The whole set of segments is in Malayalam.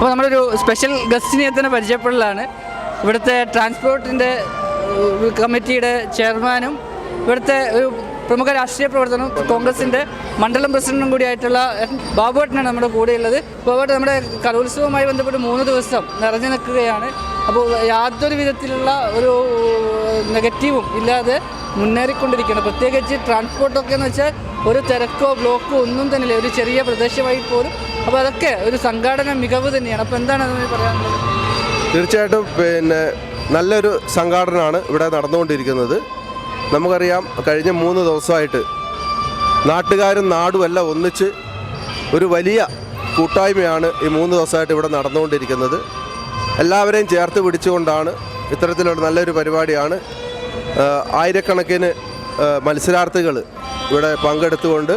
അപ്പോൾ നമ്മളൊരു സ്പെഷ്യൽ ഗസ്റ്റിനെ തന്നെ പരിചയപ്പെടലാണ് ഇവിടുത്തെ ട്രാൻസ്പോർട്ടിന്റെ കമ്മിറ്റിയുടെ ചെയർമാനും ഇവിടുത്തെ ഒരു പ്രമുഖ രാഷ്ട്രീയ പ്രവർത്തനം കോൺഗ്രസിന്റെ മണ്ഡലം പ്രസിഡന്റും കൂടിയായിട്ടുള്ള ബാബുവേട്ടനാണ് നമ്മുടെ കൂടെയുള്ളത്. ബാബുവേട്ടൻ നമ്മുടെ കലോത്സവവുമായി ബന്ധപ്പെട്ട് മൂന്ന് ദിവസം നിറഞ്ഞു നിൽക്കുകയാണ്. അപ്പോൾ യാതൊരു വിധത്തിലുള്ള ഒരു നെഗറ്റീവും ഇല്ലാതെ മുന്നേറിക്കൊണ്ടിരിക്കുകയാണ്. പ്രത്യേകിച്ച് ട്രാൻസ്പോർട്ടൊക്കെ എന്ന് വെച്ചാൽ ഒരു തിരക്കോ ബ്ലോക്കോ ഒന്നും തന്നെ ഇല്ല ഒരു ചെറിയ പ്രദേശമായി പോലും. അപ്പോൾ അതൊക്കെ ഒരു സംഘാടന മികവ് തന്നെയാണ്. അപ്പോൾ എന്താണ് അതുമായി പറയാനുള്ളത്? തീർച്ചയായിട്ടും പിന്നെ നല്ലൊരു സംഘാടനമാണ് ഇവിടെ നടന്നുകൊണ്ടിരിക്കുന്നത്. നമുക്കറിയാം കഴിഞ്ഞ മൂന്ന് ദിവസമായിട്ട് നാട്ടുകാരും നാടും എല്ലാം ഒന്നിച്ച് ഒരു വലിയ കൂട്ടായ്മയാണ് ഈ മൂന്ന് ദിവസമായിട്ട് ഇവിടെ നടന്നുകൊണ്ടിരിക്കുന്നത്. എല്ലാവരെയും ചേർത്ത് പിടിച്ചുകൊണ്ടാണ് ഇത്തരത്തിലുള്ള നല്ലൊരു പരിപാടിയാണ്. ആയിരക്കണക്കിന് മത്സരാർത്ഥികൾ ഇവിടെ പങ്കെടുത്തുകൊണ്ട്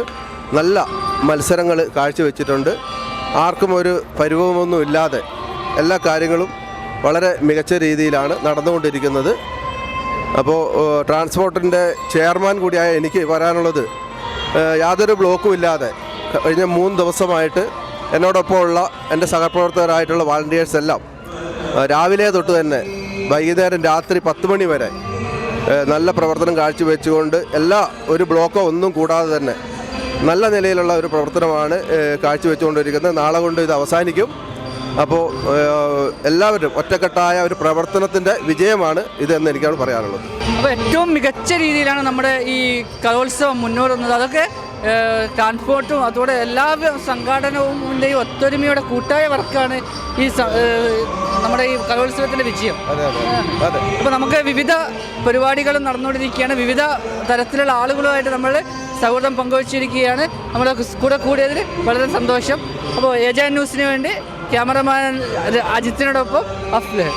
നല്ല മത്സരങ്ങൾ കാഴ്ചവെച്ചിട്ടുണ്ട്. ആർക്കും ഒരു പരിഭവമൊന്നും ഇല്ലാതെ എല്ലാ കാര്യങ്ങളും വളരെ മികച്ച രീതിയിലാണ് നടന്നുകൊണ്ടിരിക്കുന്നത്. അപ്പോൾ ട്രാൻസ്പോർട്ടിന്റെ ചെയർമാൻ കൂടിയായ എനിക്ക് പറയാനുള്ളത് യാതൊരു ബ്ലോക്കും ഇല്ലാതെ കഴിഞ്ഞ മൂന്ന് ദിവസമായിട്ട് എന്നോടൊപ്പമുള്ള എന്റെ സഹപ്രവർത്തകരായിട്ടുള്ള വാളണ്ടിയേഴ്സ് എല്ലാം രാവിലെ തൊട്ട് തന്നെ വൈകുന്നേരം രാത്രി പത്ത് മണി വരെ നല്ല പ്രവർത്തനം കാഴ്ചവെച്ചുകൊണ്ട് എല്ലാ ഒരു ബ്ലോക്കോ ഒന്നും കൂടാതെ തന്നെ നല്ല നിലയിലുള്ള ഒരു പ്രവർത്തനമാണ് കാഴ്ചവെച്ചുകൊണ്ടിരിക്കുന്നത്. നാളെ കൊണ്ട് ഇത് അവസാനിക്കും. അപ്പോൾ എല്ലാവരും ഒറ്റക്കെട്ടായ ഒരു പ്രവർത്തനത്തിന്റെ വിജയമാണ് ഇതെന്ന് എനിക്കാണ് പറയാനുള്ളത്. അപ്പോൾ ഏറ്റവും മികച്ച രീതിയിലാണ് നമ്മുടെ ഈ കലോത്സവം മുന്നോട്ടുന്നത് അതൊക്കെ ട്രാൻസ്പോർട്ടും അതോടെ എല്ലാ സംഘാടനവും ഒത്തൊരുമയുടെ കൂട്ടായ വർക്കാണ് ഈ നമ്മുടെ ഈ കലോത്സവത്തിന്റെ വിജയം. അപ്പോൾ നമുക്ക് വിവിധ പരിപാടികളും നടന്നുകൊണ്ടിരിക്കുകയാണ്. വിവിധ തരത്തിലുള്ള ആളുകളുമായിട്ട് നമ്മൾ സൗഹൃദം പങ്കുവച്ചിരിക്കുകയാണ്. നമ്മൾ കൂടെ കൂടിയതിൽ വളരെ സന്തോഷം. അപ്പോൾ ഏജാൻ ന്യൂസിന് വേണ്ടി ക്യാമറമാൻ അജിത്തിനോടൊപ്പം അഫ്ലേ